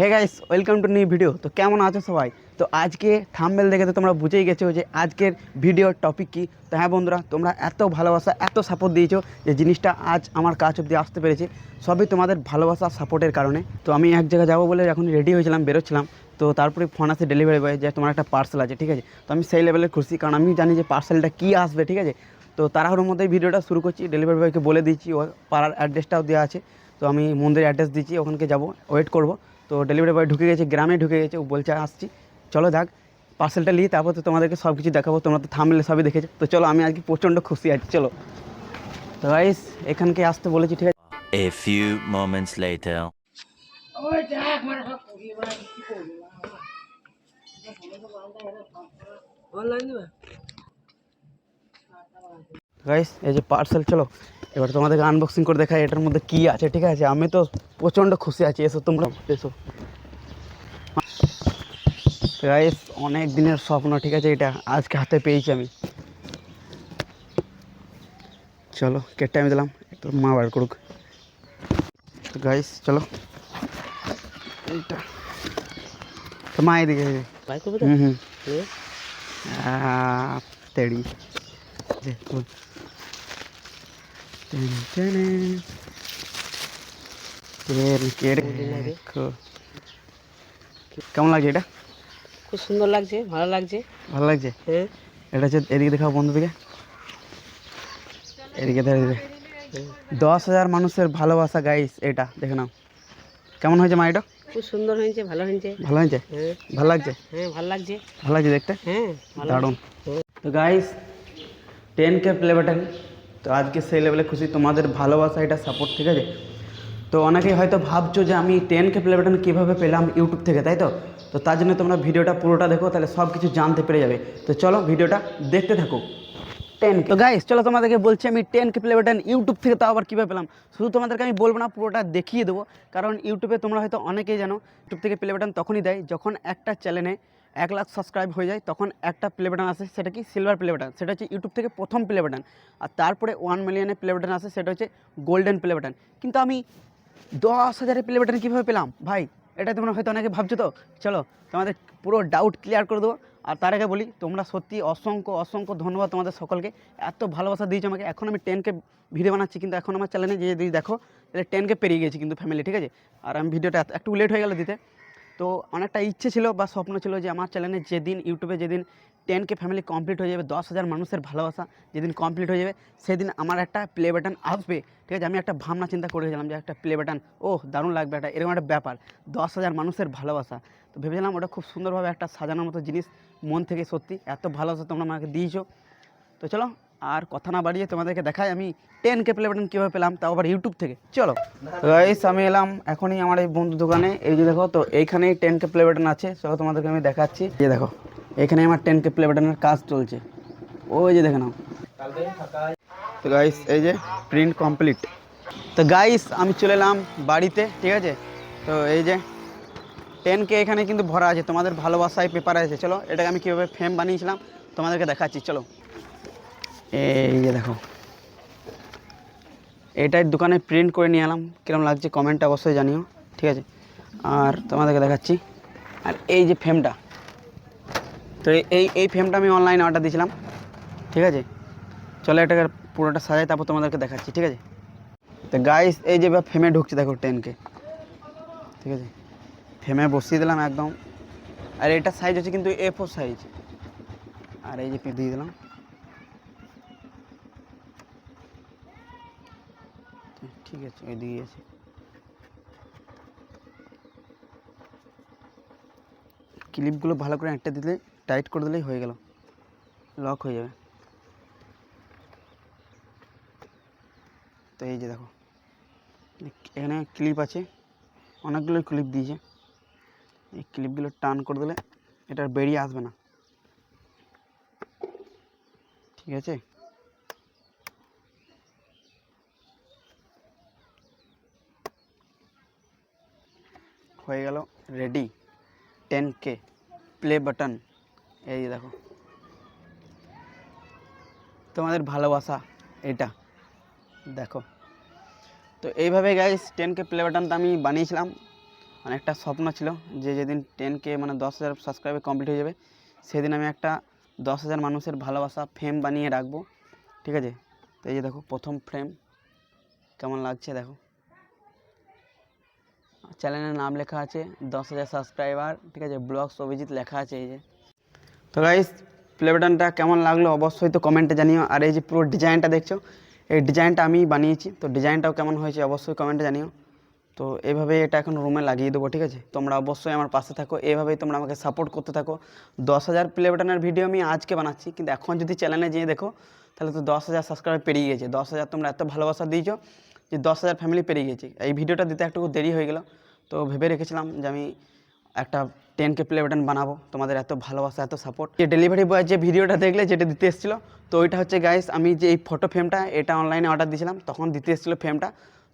Hey guys welcome to new video তো কেমন আছো সবাই? তো আজকে থাম্বেল দেখে তো তোমরা বুঝেই গেছো যে আজকের ভিডিওর টপিক কী। তো হ্যাঁ বন্ধুরা, তোমরা এত ভালোবাসা, এত সাপোর্ট দিয়েছ যে জিনিসটা আজ আমার কাজ অব্দি আসতে পেরেছে। সবই তোমাদের ভালোবাসা সাপোর্টের কারণে। তো আমি এক জায়গায় যাব বলে এখন রেডি হয়েছিলাম, বেরোচ্ছিলাম। তো তারপরে ফোন আসে ডেলিভারি বয় যে তোমার একটা পার্সেল আছে, ঠিক আছে? তো আমি সেই লেভেলের খুশি, কারণ আমি জানি যে পার্সেলটা কী আসবে, ঠিক আছে? তো তাড়াহুড়োর মধ্যে ভিডিওটা শুরু করছি। ডেলিভারি বয়কে বলে দিয়েছি ও পাড়ার অ্যাড্রেসটাও দেওয়া আছে। তো আমি মন্দিরের অ্যাড্রেস দিচ্ছি, ওখানকে যাব ওয়েট করব। তো ডেলিভারি বয় ঢুকে গেছে গ্রামে ঢুকে গেছে ও বলছে আসছি। চলো যাক পার্সেলটা নিয়ে তারপর তো তোমাদেরকে সব কিছু দেখাবো তোমরা তো থামলে সবই দেখেছ। তো চলো আমি আজকে প্রচণ্ড খুশি আছি চলো। তো গাইস এখানকে আসতে বলেছি ঠিক আছে? A few moments later. Guys এই যে পার্সেল চলো। এবার তোমাদেরকে আনবক্সিং করে দেখাই এটার মধ্যে কী আছে ঠিক আছে? আমি তো প্রচণ্ড খুশি আছি। এসো তোমরা এসো। গাইস অনেক দিনের স্বপ্ন ঠিক আছে? এটা আজকে হাতে পেয়েছি আমি। চলো কেটে আমি দিলাম। একটু মা বার করুক। তো গাইস চলো। এইটা। তো মা এদিকে। হুম হুম। তেড়ি দেখুন টেন টেনে। এর কেড়ে দেখো। কেমন লাগছে এটা? খুব সুন্দর লাগছে ভালো লাগছে। ভালো লাগছে? হ্যাঁ। এটা হচ্ছে এদিকে দেখাও বন্ধুদিকে এদিকে ধরে দশ হাজার মানুষের ভালোবাসা গাইস এটা দেখে নাও। কেমন হয়েছে মা এটা? খুব সুন্দর হয়েছে ভালো হয়েছে। ভালো হয়েছে? হ্যাঁ। ভালো লাগছে? হ্যাঁ ভালো লাগছে। ভালো লাগছে দেখতে? হ্যাঁ দারুণ। তো guys ten K play button তো আজকে সেই লেভেলে খুশি। তোমাদের ভালোবাসা, এটা সাপোর্ট ঠিক আছে তো অনেকেই হয়তো ভাবছ যে আমি টেন কে প্লে বাটন কীভাবে পেলাম ইউটিউব থেকে, তাই তো? তো তার জন্য তোমরা ভিডিওটা পুরোটা দেখো, তাহলে সব কিছু জানতে পেরে যাবে। তো চলো ভিডিওটা দেখতে থাকো। টেন তো গাইস চলো তোমাদেরকে বলছি, আমি ten K play button YouTube থেকে তাও আবার কীভাবে পেলাম? শুধু তোমাদেরকে আমি বলব না, পুরোটা দেখিয়ে দেবো। কারণ ইউটিউবে তোমরা হয়তো অনেকেই জানো ইউটিউব থেকে প্লে বাটন তখনই দেয় যখন একটা চ্যানেলে এক লাখ সাবস্ক্রাইব হয়ে যায়, তখন একটা প্লে বাটন আসে, সেটা কি? সিলভার প্লে বাটন সেটা হচ্ছে ইউটিউব থেকে প্রথম প্লে বাটন আর তারপরে ওয়ান মিলিয়নের প্লে বাটন আসে, সেটা হচ্ছে গোল্ডেন প্লে বাটন কিন্তু আমি দশ হাজারের প্লে বাটন কীভাবে পেলাম? ভাই, এটা তোমরা হয়তো অনেকে ভাবছ তো। চলো, তোমাদের পুরো ডাউট ক্লিয়ার করে দেবো। আর তার আগে বলি, তোমরা সত্যি অসংখ্য অসংখ্য ধন্যবাদ তোমাদের সকলকে। এত ভালোবাসা দিয়েছ আমাকে। এখন আমি টেনকে ভিডিও বানাচ্ছি, কিন্তু এখন আমার চ্যানেলে যে যদি দেখো, তাহলে টেনকে পেরিয়ে গেছি কিন্তু ফ্যামিলি ঠিক আছে? আর আমি ভিডিওটা একটু লেট হয়ে গেল দিতে। তো অনেকটা ইচ্ছে ছিল বা স্বপ্ন ছিল যে আমার চ্যানেলে যেদিন ইউটিউবে যেদিন টেন কে ফ্যামিলি কমপ্লিট হয়ে যাবে, দশ হাজার মানুষের ভালোবাসা যেদিন কমপ্লিট হয়ে যাবে, সেদিন আমার একটা প্লে বাটন আসবে। ঠিক আছে, আমি একটা ভাবনা চিন্তা করে করেছিলাম যে একটা প্লে বাটন ও দারুণ লাগবে একটা, এরকম একটা ব্যাপার। দশ হাজার মানুষের ভালোবাসা। তো ভেবেছিলাম ওটা খুব সুন্দরভাবে একটা সাজানোর মতো জিনিস মন থেকে সত্যি এত ভালোবাসা তোমরা আমাকে দিয়েছ। তো চলো আর কথা না বাড়িয়ে তোমাদেরকে দেখাই, আমি টেন কে প্লে বাটন কীভাবে পেলাম তাও আবার ইউটিউব থেকে। চলো। গাইস আমি এলাম এখনই আমার এই বন্ধু দোকানে। এই যে দেখো, তো এইখানেই টেন কে প্লে বাটন আছে। চলো তোমাদেরকে আমি দেখাচ্ছি। যে দেখো এখানে আমার টেন কে প্লে বাটনের কাজ চলছে। ওই যে দেখে নাও। তো গাইস এই যে প্রিন্ট কমপ্লিট তো গাইস আমি চলে এলাম বাড়িতে, ঠিক আছে? তো এই যে টেন কে এখানে কিন্তু ভরা আছে। তোমাদের ভালোবাসায় পেপার আছে। চলো, এটাকে আমি কীভাবে ফ্রেম বানিয়েছিলাম, তোমাদেরকে দেখাচ্ছি। চলো। এই যে দেখো। এটাই দোকানে প্রিন্ট করে নিয়ে এলাম। কিরম লাগছে কমেন্ট অবশ্যই জানিও, ঠিক আছে? আর তোমাদেরকে দেখাচ্ছি। আর এই যে ফ্রেমটা তো এই- এই এই ফ্রেমটা আমি অনলাইনে অর্ডার দিয়েছিলাম, ঠিক আছে? চলো এটাকে পুরোটা সাজাই, তারপর তোমাদেরকে দেখাচ্ছি, ঠিক আছে? তো গাইস এই যে ফ্রেমে ঢুকছে, দেখো টেনকে ঠিক আছে? ফ্রেমে বসিয়ে দিলাম একদম। আর এটা সাইজ হচ্ছে কিন্তু এ ফোর সাইজ আর এই যে দিয়ে দিলাম। ঠিক আছে ওই দিকে আছে। ক্লিপগুলো ভালো করে একটা দিলে, টাইট করে দিলেই হয়ে গেল। লক হয়ে যাবে। তো এই যে দেখো, এখানে ক্লিপ আছে, অনেকগুলো ক্লিপ দিয়েছে। এই ক্লিপগুলো টান করে দিলে এটা বেরিয়ে আসবে না। ঠিক আছে? হয়ে গেল ready ten K play button এই দেখো। তোমাদের ভালোবাসা, এটা, দেখো। তো এইভাবে গাইস টেন কে প্লে বাটনটা আমি বানিয়েছিলাম। একটা স্বপ্ন ছিল যে যেদিন টেন কে মানে দশ হাজার সাবস্ক্রাইবার কমপ্লিট হয়ে যাবে, সেদিন আমি একটা দশ হাজার মানুষের ভালোবাসা ফ্রেম বানিয়ে রাখব। ঠিক আছে? তো এই যে দেখো, প্রথম ফ্রেম কেমন লাগছে দেখো। চ্যানেলের নাম লেখা আছে, দশ হাজার সাবস্ক্রাইবার ঠিক আছে ব্লগস অভিজিৎ লেখা আছে এই যে। তো গাইস প্লে বাটনটা কেমন লাগল অবশ্যই তো কমেন্টে জানিও, আর এই যে পুরো ডিজাইনটা দেখছ, এই ডিজাইনটা আমি বানিয়েছি, তো ডিজাইনটাও কেমন হয়েছে অবশ্যই কমেন্টে জানিও। তো এইভাবে এটা এখন রুমে লাগিয়ে দেবো, ঠিক আছে? তোমরা অবশ্যই আমার পাশে থাকো, এভাবেই তোমরা আমাকে সাপোর্ট করতে থাকো। দশ হাজার প্লে বাটনের ভিডিও আমি আজকে বানাচ্ছি, কিন্তু এখন যদি চ্যানেলে যেয়ে দেখো, তাহলে তো দশ হাজার সাবস্ক্রাইবার পেরিয়ে গেছে। দশ হাজার তোমরা এত ভালোবাসা দিয়েছ যে দশ হাজার ফ্যামিলি পেরিয়ে গেছে। এই ভিডিওটা দিতে একটু দেরি হয়ে গেল। তো ভেবে রেখেছিলাম যে আমি একটা টেন কে প্লে বাটন বানাবো। তোমাদের এত ভালোবাসা, এত সাপোর্ট যে ডেলিভারি বয় যে ভিডিওটা দেখলে, যেটা দিতে এসেছিল, তো ওইটা হচ্ছে গাইস আমি যে এই ফটো ফ্রেমটা এটা অনলাইনে অর্ডার দিয়েছিলাম, তখন দিতে এসেছিল ফ্রেমটা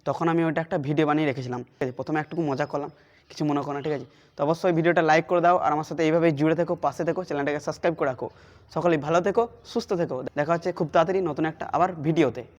তখন আমি ওইটা একটা ভিডিও বানিয়ে রেখেছিলাম। ঠিক আছে, প্রথমে একটুকু মজা করলাম, কিছু মনে করো না, ঠিক আছে? তো অবশ্যই ভিডিওটা লাইক করে দাও, আর আমার সাথে এইভাবে জুড়ে থেকো, পাশে থেকো, চ্যানেলটাকে সাবস্ক্রাইব করে রাখো। সকলেই ভালো থেকো, সুস্থ থেকো। দেখা হচ্ছে খুব তাড়াতাড়ি নতুন একটা আবার ভিডিওতে